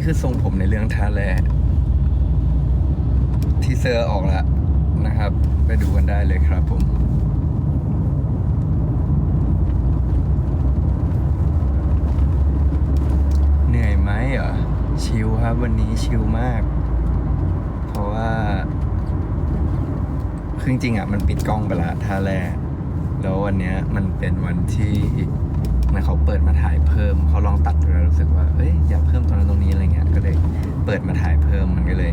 นี่คือทรงผมในเรื่องท่าแร่ทีเซอร์ออกแล้วนะครับ ไปดูกันได้เลยครับผมเหนื่อยไหมเหรอชิลครับวันนี้ชิลมาก เพราะว่าคือจริงๆอะมันปิดกล้องไปละท่าแรกแล้ววันนี้มันเป็นวันที่ มันเขาเปิดมาถ่ายเพิ่มเขาลองตัดดูแล้วรู้สึกว่าเอ้ยอยากเพิ่มตรงนั้นตรงนี้อะไรเงี้ยก็เลยเปิดมาถ่ายเพิ่มมันก็เลย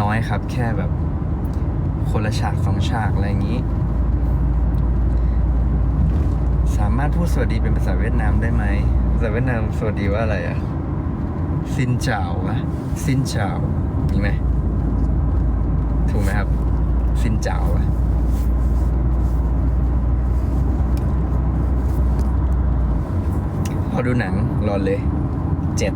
น้อยครับ แค่แบบคนละฉากสองฉากอะไรอย่างนี้ สามารถพูดสวัสดีเป็นภาษาเวียดนามได้ไหมภาษาเวียดนามสวัสดีว่าอะไรอะซินเจ้าวะซินเจ้ามีไหมถูกไหมครับ ซินเจ้าวะพ อดูหนังรอเลยเจ็ด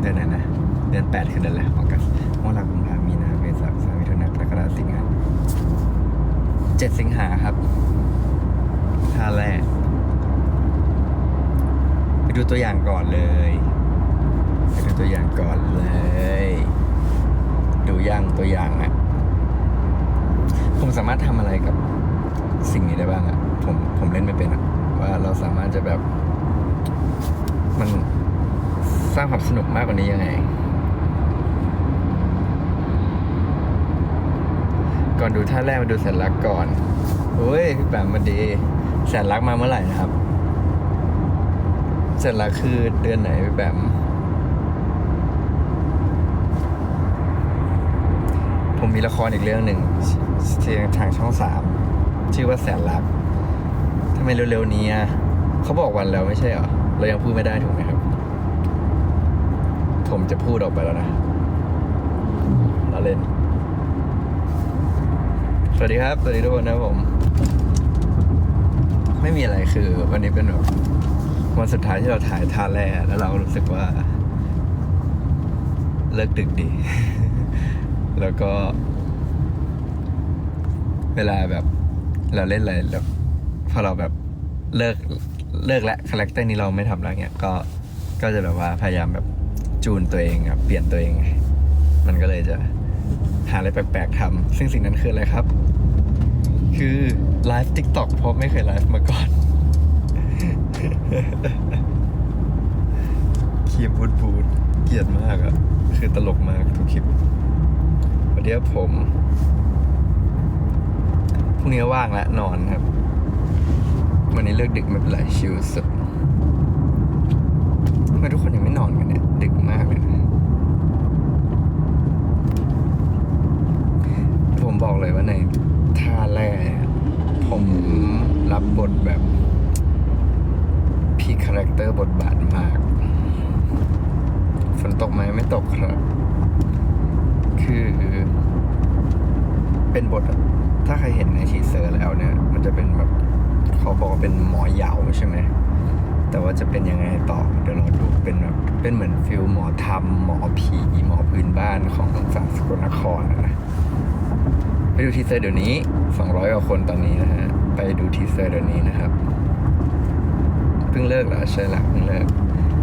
เดือนไหนนะ เดือนแปดคือเดือนอะไรออกัสมกราคมกุมภามีนาเมษาพฤษภามิถุนากรกฎาคมสิงหาเจ็ดสิงหาครับท่าแรกไปดูตัวอย่างก่อนเลยไปดูตัวอย่างก่อนเลย ดูย่างตัวอย่างอะผมสามารถทำอะไรกับสิ่งนี้ได้บ้างอะผมผมเล่นไม่เป็นอะว่าเราสามารถจะแบบ มันสร้างความสนุกมากกว่านี้ยังไง ก่อนดูท่าแรกมาดูแสนรักก่อนโอ้ยพี่แปมมาดี แสนรักมาเมื่อไหร่นะครับเสร็จแล้วคือเดือนไหนพี่แบมผมมีละครอีกเรื่องหนึ่งที่ทางช่องสามชื่อว่าแสนรักทำไมเร็วๆนี้อะ เขาบอกวันแล้วไม่ใช่เหรอ เรายังพูดไม่ได้ถูกไหมครับ ผมจะพูดออกไปแล้วนะเราเล่น สวัสดีครับ สวัสดีทุกคนนะผม ไม่มีอะไรคือ วันนี้เป็นแบบวันสุดท้ายที่เราถ่ายท่าแร่แล้วเรารู้สึกว่า เลิกดึกดี แล้วก็ เวลาแบบ เราเล่นอะไรแล้วพอเราแบบเลิก เลิกและคาแรคเตอร์นี้เราไม่ทำแล้วเงี้ยก็ก็จะแบบว่าพยายามแบบจูนตัวเองครับเปลี่ยนตัวเอง มันก็เลยจะหาอะไรแปลกๆทำซึ่งสิ่งนั้นคืออะไรครับ คือไลฟ์ทิกตอกเพราะไม่เคยไลฟ์มาก่อนคลิปบูดบูดเกลียดมากอะคือตลกมากทุกคลิปวันนี้ผมพรุ่งนี้ว่างแล้วนอนครับ วันนี้เลิกดึกไม่เป็นไรชิลสุดทำไมทุกคนยังไม่นอนกันเนี่ยดึกมากเลยนะผมบอกเลยว่าในท่าแรกผมรับบทแบบพีคาแรคเตอร์บทบาทมาก ฝนตกไหมไม่ตกครับ คือเป็นบทถ้าใครเห็นในทีเซอร์แล้วเนี่ย มันจะเป็นแบบ เขาบอกว่าเป็นหมอยาวใช่ไหมแต่ว่าจะเป็นยังไงต่อเดี๋ยวเราดูเป็นแบบเป็นเหมือนฟิลหมอธรรมหมอผีหมอพื้นบ้านของฝั่งสกลนครนะไปดูทีเซอร์เดี๋ยวนี้ 200กว่าคนตอนนี้นะฮะ ไปดูทีเซอร์เดี๋ยวนี้นะครับ เพิ่งเลิกเหรอใช่ละเพิ่งเลิก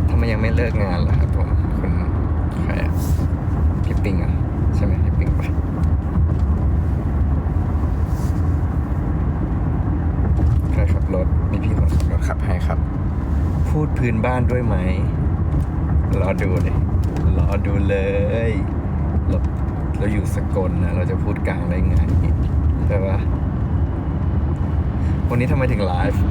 ทำไมยังไม่เลิกงานล่ะครับผมคุณใครอะพี่ปิงอะใช่ไหมพี่ปิงปะใครขับรถมีพี่คนขับรถขับให้ครับ พูดพื้ นบ้านด้วยไหม รอดูเลยรอดูเลย เราเราอยู่สกลนะ เราจะพูดกลางได้ไงใช่ปะวันนี้ทำไมถึงไลฟ์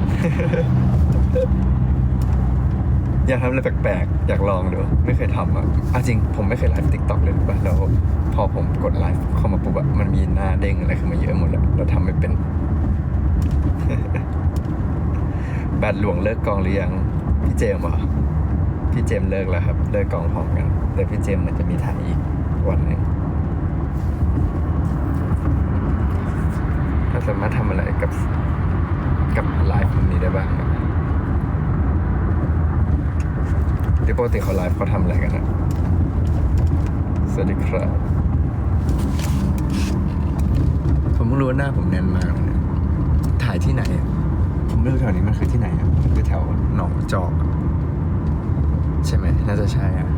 อยากทำอะไรแปลกๆ อยากลองดู ไม่เคยทำอะอาจริง ผมไม่เคยไลฟ์ติ๊กต็อกเลยป่ะแล้วพอผมกดไลฟ์เข้ามาปุ๊บอะมันมีหน้าเด้งอะไรขึ้นมาเยอะหมดเลยเราทำไม่เป็น แบดหลวงเลิกกองหรือยัง พี่เจมส์เหรอพี่เจมส์เลิกแล้วครับ เลิกกองพร้อมกัน แต่พี่เจมส์มันจะมีถ่ายอีกวันหนึ่งถ้าสามารถทำอะไรกับกับไลฟ์แบบนี้ได้บ้างที่ปกติเขาไลฟ์เขาทำอะไรกันนะสวัสดีครับผมเพิ่งรู้ว่าหน้าผมแน่นมากเลยเนี่ยถ่ายที่ไหนอะ ไม่รู้แถวนี้มันคือที่ไหนอะคือแถวหนองจอกใช่ไหมน่าจะใช่อะ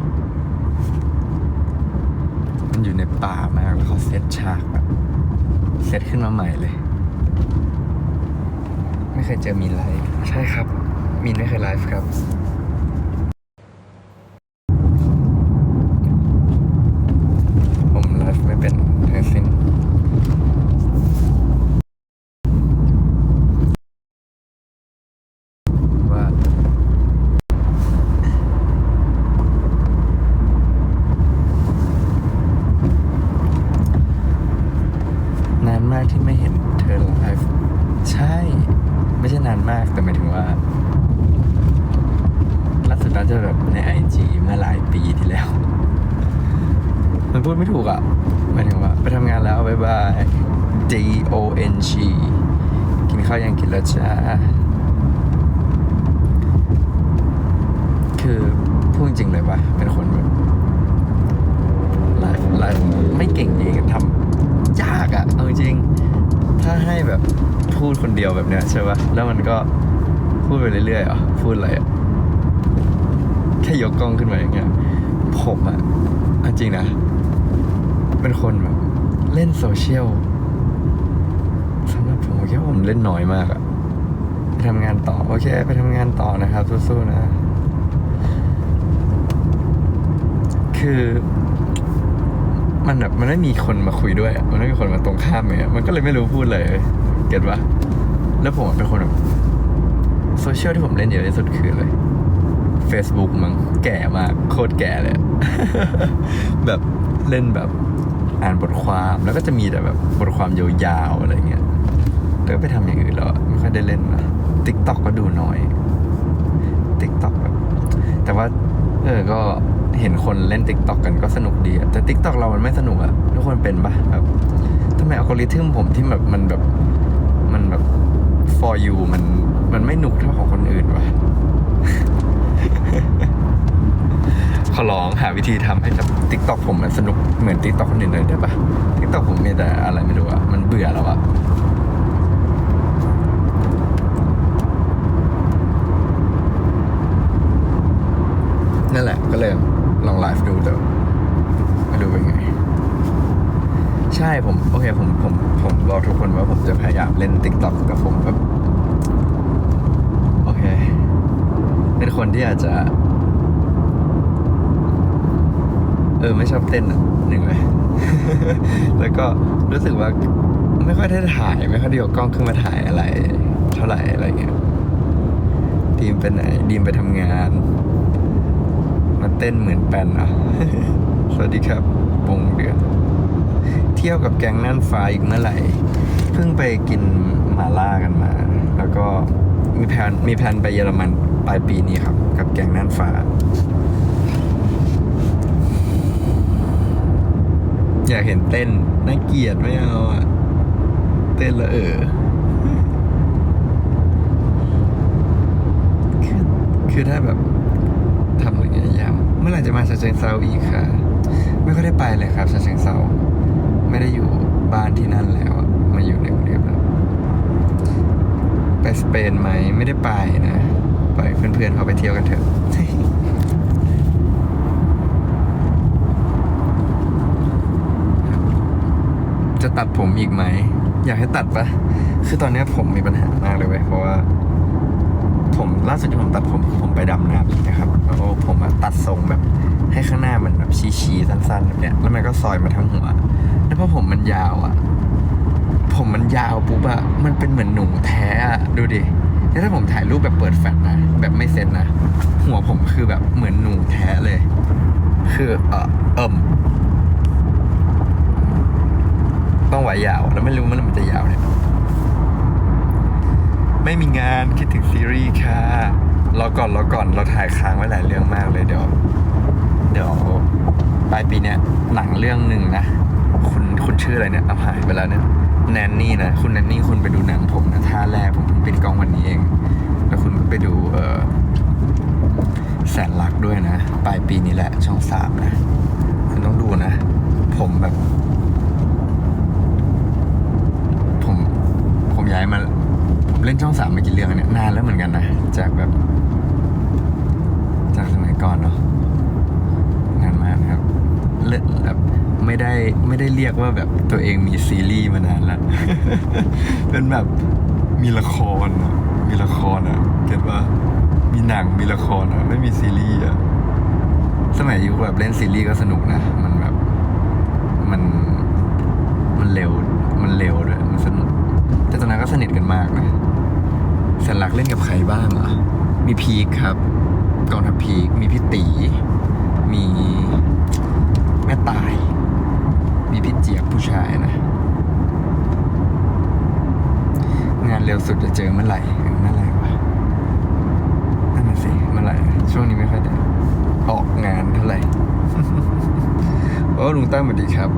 มันอยู่ในป่ามากแล้วเขาเซตฉากแบบเซตขึ้นมาใหม่เลย ไม่เคยเจอมีนไลฟ์ใช่ครับ มีนไม่เคยไลฟ์ครับ O N G กินข้าวยังกินแล้วจ้าคือพูดจริงเลยว่าเป็นคนแบบไลฟ์ไลฟ์ไม่เก่งจริงทำยากอะเอาจริง ถ้าให้แบบพูดคนเดียวแบบเนี้ยใช่ปะแล้วมันก็พูดไปเรื่อยๆอะพูดอะไรอะแค่ยกกล้องขึ้นมาอย่างเงี้ย ผมอะจริงนะ เป็นคนแบบ เล่นโซเชียลสำหรับผมผม คิดว่าผมเล่นน้อยมากอะไปทำงานต่อ โอเค ไปทำงานต่อนะครับสู้ๆนะ คือมันแบบมันไม่มีคนมาคุยด้วย มันไม่มีคนมาตรงข้ามเลยมันก็เลยไม่รู้พูดเลย เก็ตปะแล้วผมเป็นคนแบบโซเชียลที่ผมเล่นเยอะที่สุดคืออะไร Facebook มั้งแก่มาก โคตรแก่เลย แบบเล่นแบบอ่านบทความแล้วก็จะมีแต่แบบบทความยาวๆอะไรเงี้ย ก็ไปทำอย่างอื่นแล้วไม่ค่อยได้เล่นนะติ๊กต็อกก็ดูน้อยติ๊กต็อกแบบแต่ว่า เออก็เห็นคนเล่น t ิ k t o k กันก็สนุกดีแต่ t ิ k t o k เรามันไม่สนุกอะทุกคนเป็นปะแบบทำไมอัลกอริทึมผมที่แบบมันแบบมันแบบ for you มันมันไม่หนุกเท่าของคนอื่นวะขอร้องหาวิธีทำให้แบบ t ิ k t o k ผมมันสนุกเหมือน t ิ k t o k คนอื่นเลยได้ปะ t ิ k t o k ผมมีแต่อะไรไม่รู้อะมันเบื่อแล้วอะนั่นแหละ ก็ เลยลองไลฟ์ดูแต่มาดูเป็นไง ใช่ผม โอเค ผมผมผมบอกทุกคนว่าผมจะพยายามเล่น t ิ k t o k กับผมแบบโอเค เป็นคนที่อาจจะ เออ ไม่ชอบเต้นอะหนึ่งเลย แล้วก็รู้สึกว่าไม่ค่อยได้ถ่าย ไม่ค่อยได้ยกกล้องขึ้นมาถ่ายอะไร เท่าไหร่อะไรเงี้ยดีมไปไหนดีมไปทำงาน มาเต้นเหมือนแปนอะ สวัสดีครับวงเดือน เที่ยวกับแก๊งน่านฟ้าอีกเมื่อไหร่ เพิ่งไปกินมาล่ากันมา แล้วก็มีแผนมีแผนไปเยอรมันปลายปีนี้ครับ กับแก๊งน่านฟ้า อยากเห็นเต้นน่าเกลียดไม่เอาอะเต้นล้วเออคือถ้าแบบทำอย่างเงี้ยยาม เมื่อไหร่จะมาชาเชิงเซาอีกค่ะ ไม่ค่อยได้ไปเลยครับชาเชิงเซาไม่ได้อยู่บ้านที่นั่นแล้วมาอยู่ในกรุงเทพแล้วไปสเปนไหมไม่ได้ไปนะไปเพื่อนๆเขาไปเที่ยวกันเถอะจะตัดผมอีกไหม อยากให้ตัดปะคือตอนนี้ผมมีปัญหามากเลยเว้ยเพราะว่า ผมล่าสุดที่ผมตัดผมผมไปดำน้ำนะครับแล้วผม ให้ข้างหน้ามันแบบชี้ๆสั้นๆแบบเนี้ยแล้วมันก็ซอยมาทั้งหัว แล้วพอผมมันยาวอะผมมันยาวปุ๊บอะมันเป็นเหมือนหนูแท้อะดูดิแล้วถ้าผมถ่ายรูปแบบเปิดแฟลชนะแบบไม่เซ็ตนะหัวผมคือแบบเหมือนหนูแท้เลย คือเออเอิ่มต้องไหวยาว แล้วไม่รู้มันมันจะยาวเนี่ยไม่มีงานคิดถึงซีรีส์ค่ะรอก่อนรอก่อนเราถ่ายค้างไว้หลายเรื่องมากเลยเดี๋ยว เดี๋ยวปลายปีเนี้ยหนังเรื่องหนึ่งนะคุณคุณชื่ออะไรเนี่ยเอาหายไปแล้วเนี่ยแนนนี่นะคุณแนนนี่คุณไปดูหนังผมนะท่าแรกผมเพิ่งปิดกล้องวันนี้เอง แล้วคุณก็ไปดูเออแสนรักด้วยนะปลายปีนี้แหละช่องสามนะคุณต้องดูนะ ผมแบบ ผมผมย้ายมาผมเล่นช่องสามมากี่เรื่องเนี่ยนานแล้วเหมือนกันนะจากแบบ จากสมัยก่อนเนาะ นานมากนะครับเล่นแบบไม่ได้รียกว่าแบบตัวเองมีซีรีส์มานานแล้วเป็นแบบมีละครอะมีละครอะเก็ตว่ามีหนังมีละครอะไม่มีซีรีส์อะสมัยยุคแบบเล่นซีรีส์ก็สนุกนะ มันแบบมันมันเร็วมันเร็วด้วยมันสนุก แต่ตอนนั้นก็สนิทกันมากนะแสนหลักเล่นกับใครบ้างอะ มีพีคครับกองทัพพีคมีพี่ตี มีแม่ตาย มีพี่เจี๊ยบผู้ชายนะ งานเร็วสุดจะเจอเมื่อไหร่เมื่อไหร่วะนั่นน่ะสิเมื่อไหร่ ช่วงนี้ไม่ค่อยได้ออกงานเท่าไหร่โอ้ลุงตั้มสวัสดีครับ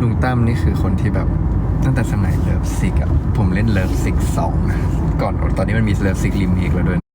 ลุงตั้มนี่คือคนที่แบบตั้งแต่สมัยเลิฟซิกอะผมเล่นเลิฟซิกสองนะก่อนตอนนี้มันมีเลิฟซิกรีเมคแล้วด้วย